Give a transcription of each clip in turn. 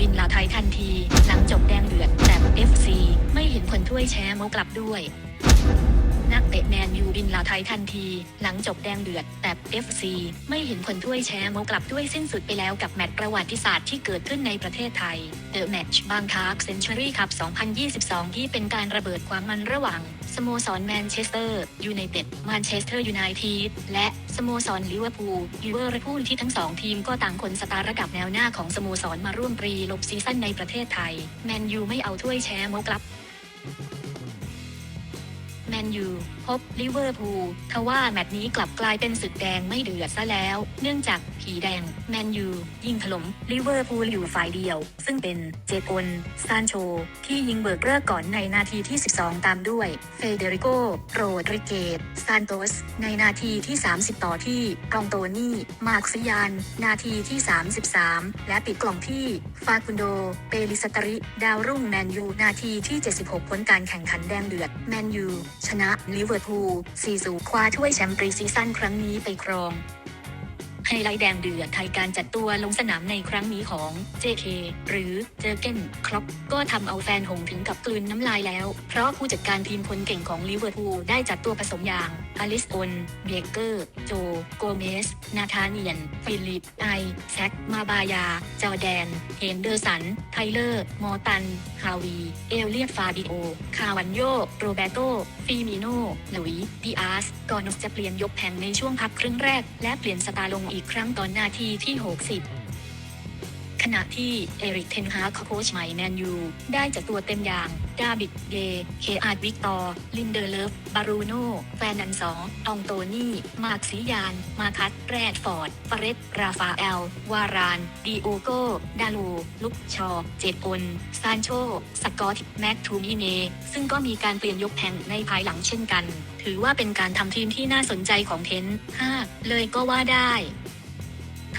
บินลาไทยทันที หลังจบแดงเดือดแต่ FC ไม่เห็นผลถ้วยแชมป์กลับด้วย นักเตะ ลาไทยทันที หลังจบแดงเดือด แต่ FC ไม่เห็นผลถ้วยแชมป์กลับด้วยสิ้นสุดไปแล้วกับแมตช์ประวัติศาสตร์ที่เกิดขึ้นในประเทศไทย The Match บางคาร์กเซนช u รี่คัพ2022 ที่เป็นการระเบิดความมันระหว่าง สโมสรแมนเชสเตอร์ยูไนเต็ดแมนเชสเตอร์ยูไนเต็ดและสโมสรลิเวอร์พูลลิเวอร์พูลที่ทั้งสองทีมก็ต่างคนสตาร์ระดับแนวหน้าของสโมสรมาร่วมปรีลบซีซั่นในประเทศไทย แมนยูไม่เอาถ้วยแชมป์กลับ นยูพบลิเวอร์พูลทว่าแมตช์นี้กลับกลายเป็นศึกแดงไม่เดือดซะแล้ว เนื่องจากผีแดงแมนยูยิงถล่มลิเวอร์พูลอยู่ฝ่ายเดียว ซึ่งเป็นเจโอนซานโช ที่ยิงเบิกเลิกก่อนในนาทีที่ 12 ตามด้วย เฟเดริโกโรดริเกตซานโตส ในนาทีที่ 30 ต่อที่กองโตนี่ มาร์คซิยาน นาทีที่ 33 และปิดกล่องที่ฟาคุนโด เปริสตริ ดาวรุ่งแมนยู นาทีที่ 76 ผลการแข่งขันแดงเดือดแมนยูชนะลิเวอร์พูล4-0คว้าถ้วยแชมป์ปรีซีซั่นครั้งนี้ไปครอง ไฮไลท์แดงเดือดไทยการจัดตัวลงสนามในครั้งนี้ของ JK หรือเจอเกนครอปก็ทำเอาแฟนหงถึงกับกลืนน้ำลายแล้ว เพราะผู้จัดการทีมคนเก่งของลิเวอร์พูลได้จัดตัวผสมอย่างอลิสโอนเบเกอร์ โจ โกเมส นาธาเนียน ฟิลิป ไอ แซค มาบายา จอแดน เฮนเดอร์สัน ไทเลอร์ มอร์ตัน ฮาวี เอลเลียตฟาบิโอ คาวันโย โรเบโตฟีมิโน หลุยดิอาส ก่อนจะเปลี่ยนยกแผงในช่วงพักครึ่งแรก และเปลี่ยนสตาร์ลงอีกครั้งตอนนาทีที่ 60 ขณะที่เอริกเทนฮาโค้ชใหม่แมนยูได้จากตัวเต็มอย่าง ดาบิดเดเคอาร์ดวิกตอร์ ลินเดอร์เลฟ บารูโนแฟนนันสองอองโตนี่ มาร์คซิยาน มาคัตแรดฟอร์ดฟาเรตราฟาเอล วารานดีโอโก ดาลู ลุกชอ เจตอนซานโช สกอต แม็กทูมิเน ซึ่งก็มีการเปลี่ยนยกแผงในภายหลังเช่นกัน ถือว่าเป็นการทำทีมที่น่าสนใจของเทน5เลยก็ว่าได้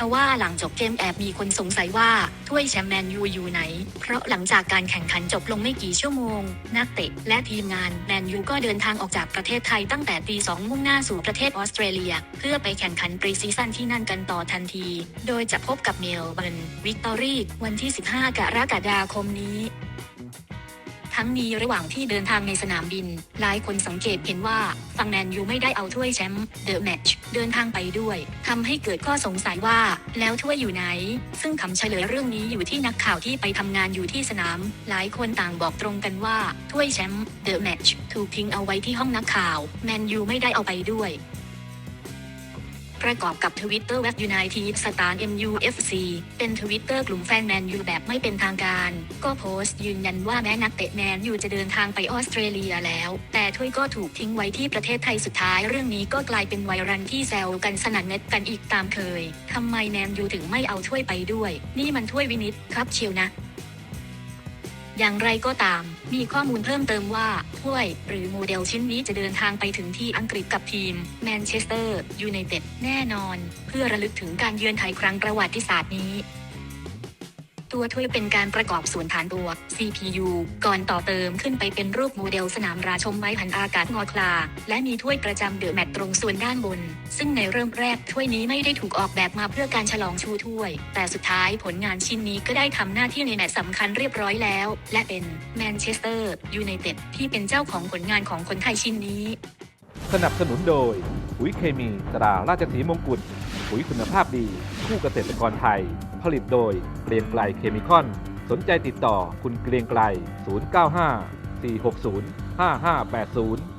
ทว่าหลังจบเกมแอบมีคนสงสัยว่าถ้วยแชมป์แมนยูอยู่ไหน เพราะหลังจากการแข่งขันจบลงไม่กี่ชั่วโมง นักเตะและทีมงานแมนยูก็เดินทางออกจากประเทศไทยตั้งแต่ตีสองมุ่งหน้าสู่ประเทศออสเตรเลีย เพื่อไปแข่งขันปรีซีซั่นที่นั่นกันต่อทันที โดยจะพบกับเมลเบิร์นวิกตอรีวันที่ 15 กรกฎาคมนี้ ทั้งนี้ระหว่างที่เดินทางในสนามบิน หลายคนสังเกตเห็นว่าฟังแมนยูไม่ได้เอาถ้วยแชมป์เดอะแมตช์เดินทางไปด้วยทำให้เกิดข้อสงสัยว่า แล้วถ้วยอยู่ไหน ซึ่งคำเฉลยเรื่องนี้อยู่ที่นักข่าวที่ไปทำงานอยู่ที่สนาม หลายคนต่างบอกตรงกันว่าถ้วยแชมป์เดอะแมตช์ถูกทิ้งเอาไว้ที่ห้องนักข่าว แมนยูไม่ได้เอาไปด้วย ประกอบกับทวิตเตอร์เว็บยูไนเต็ดสตาร์ MUFC เป็นทวิตเตอร์กลุ่มแฟนแมนยูแบบไม่เป็นทางการ ก็โพสต์ยืนยันว่าแม้นักเตะแมนยูจะเดินทางไปออสเตรเลียแล้ว แต่ถ้วยก็ถูกทิ้งไว้ที่ประเทศไทยสุดท้ายเรื่องนี้ก็กลายเป็นไวรัลที่แซวกันสนั่นเน็ตกันอีกตามเคยทำไมแมนยูถึงไม่เอาถ้วยไปด้วย นี่มันถ้วยวินิตครับเชียวนะ อย่างไรก็ตาม มีข้อมูลเพิ่มเติมว่าถ้วย หรือโมเดลชิ้นนี้จะเดินทางไปถึงที่อังกฤษกับทีมแมนเชสเตอร์ยูไนเต็ดแน่นอน เพื่อระลึกถึงการเยือนไทยครั้งประวัติศาสตร์นี้ ตัวถ้วยเป็นการประกอบส่วนฐานตัว CPU ก่อนต่อเติมขึ้นไปเป็นรูปโมเดลสนามราชมไม้พันอากาศงอคลา และมีถ้วยประจำเดอะแมตตรงส่วนด้านบน ซึ่งในเริ่มแรกถ้วยนี้ไม่ได้ถูกออกแบบมาเพื่อการฉลองชูถ้วย แต่สุดท้ายผลงานชิ้นนี้ก็ได้ทำหน้าที่ในแมตช์สำคัญเรียบร้อยแล้ว และเป็นแมนเชสเตอร์ยูไนเต็ดที่เป็นเจ้าของผลงานของคนไทยชิ้นนี้ สนับสนุนโดยปุ๋ยเคมีตราราชสีมงกุฎปุ๋ยคุณภาพดี คู่เกษตรกรไทย ผลิตโดยเกรียงไกลเคมีคอน สนใจติดต่อคุณเกรียงไกล 095 460 5580